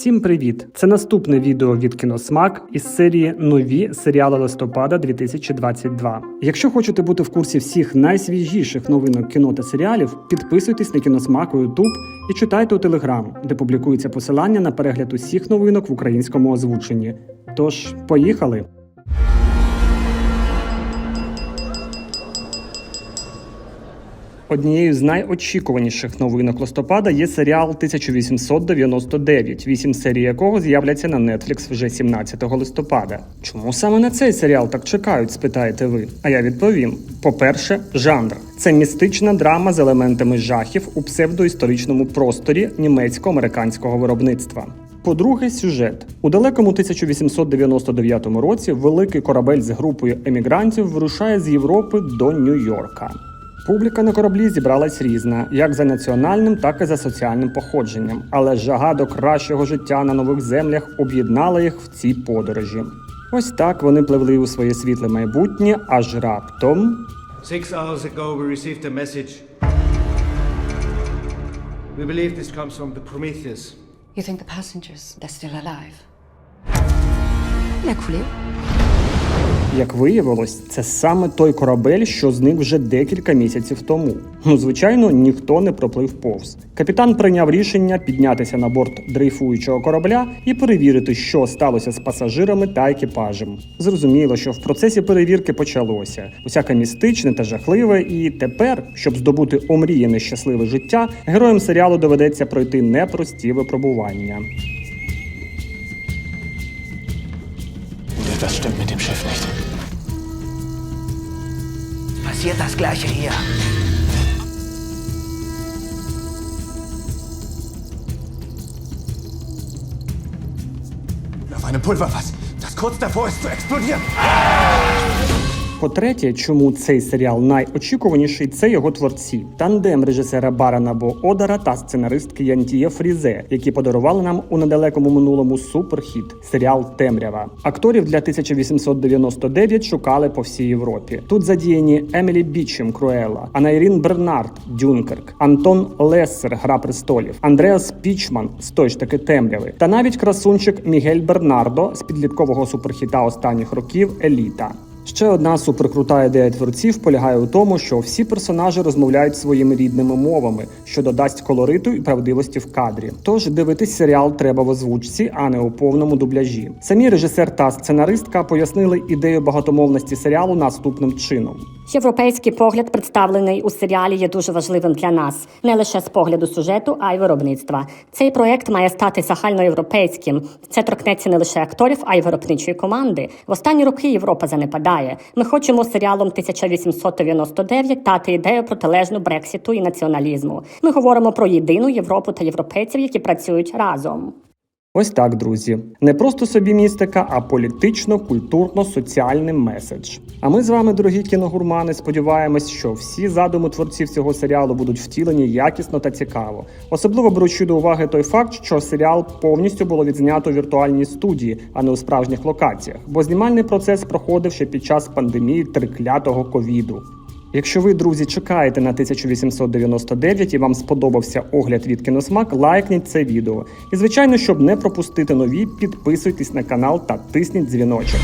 Всім привіт! Це наступне відео від Кіносмак із серії Нові серіали листопада 2022. Якщо хочете бути в курсі всіх найсвіжіших новинок кіно та серіалів, підписуйтесь на Кіносмак у YouTube і читайте у Телеграм, де публікується посилання на перегляд усіх новинок в українському озвученні. Тож, поїхали! Однією з найочікуваніших новинок листопада є серіал 1899, вісім серій якого з'являться на Netflix вже 17 листопада. Чому саме на цей серіал так чекають? спитаєте ви? А я відповім: по-перше, жанр це містична драма з елементами жахів у псевдоісторичному просторі німецько-американського виробництва. По-друге, сюжет у далекому 1899 році великий корабель з групою емігрантів вирушає з Європи до Нью-Йорка. Публіка на кораблі зібралась різна, як за національним, так і за соціальним походженням. Але жага до кращого життя на нових землях об'єднала їх в цій подорожі. Ось так вони пливли у своє світле майбутнє, аж раптом. Six hours ago, we received a message. We believe this comes from the Prometheus. You think the passengers, they're still alive? Il a coulé. Як виявилось, це саме той корабель, що зник вже декілька місяців тому. Ну, звичайно, ніхто не проплив повз. Капітан прийняв рішення піднятися на борт дрейфуючого корабля і перевірити, що сталося з пасажирами та екіпажем. Зрозуміло, що в процесі перевірки почалося усяке містичне та жахливе, і тепер, щоб здобути омріяне щасливе життя, героям серіалу доведеться пройти непрості випробування. Etwas stimmt mit dem Schiff nicht. Passiert das gleiche hier. Auf einem Pulverfass, das kurz davor ist zu explodieren. По-третє, чому цей серіал найочікуваніший, це його творці. Тандем режисера Барана Бо Одара та сценаристки Янтія Фрізе, які подарували нам у недалекому минулому суперхіт серіал Темрява. Акторів для 1899 шукали по всій Європі. Тут задіяні Емілі Бічем Круела, Анайрін Бернард Дюнкерк, Антон Лессер Гра престолів, Андреас Пічман з той ж таки темряви, та навіть красунчик Мігель Бернардо з підліткового суперхіта останніх років Еліта. Ще одна суперкрута ідея творців полягає у тому, що всі персонажі розмовляють своїми рідними мовами, що додасть колориту і правдивості в кадрі. Тож дивитись серіал треба в озвучці, а не у повному дубляжі. Самі режисер та сценаристка пояснили ідею багатомовності серіалу наступним чином. Європейський погляд, представлений у серіалі, є дуже важливим для нас не лише з погляду сюжету, а й виробництва. Цей проект має стати загальноєвропейським. Це торкнеться не лише акторів, а й виробничої команди. В останні роки Європа занепадає. Ми хочемо серіалом 1899 дати ідею протилежну Брексіту і націоналізму. Ми говоримо про єдину Європу та європейців, які працюють разом. Ось так, друзі, не просто собі містика, а політично, культурно, соціальний меседж. А ми з вами, дорогі кіногурмани, сподіваємось, що всі задуми творців цього серіалу будуть втілені якісно та цікаво. Особливо беручи до уваги той факт, що серіал повністю було відзнято у віртуальній студії, а не у справжніх локаціях, бо знімальний процес проходив ще під час пандемії триклятого ковіду. Якщо ви, друзі, чекаєте на 1899 і вам сподобався огляд від Кіносмак, лайкніть це відео. І звичайно, щоб не пропустити нові, підписуйтесь на канал та тисніть дзвіночок.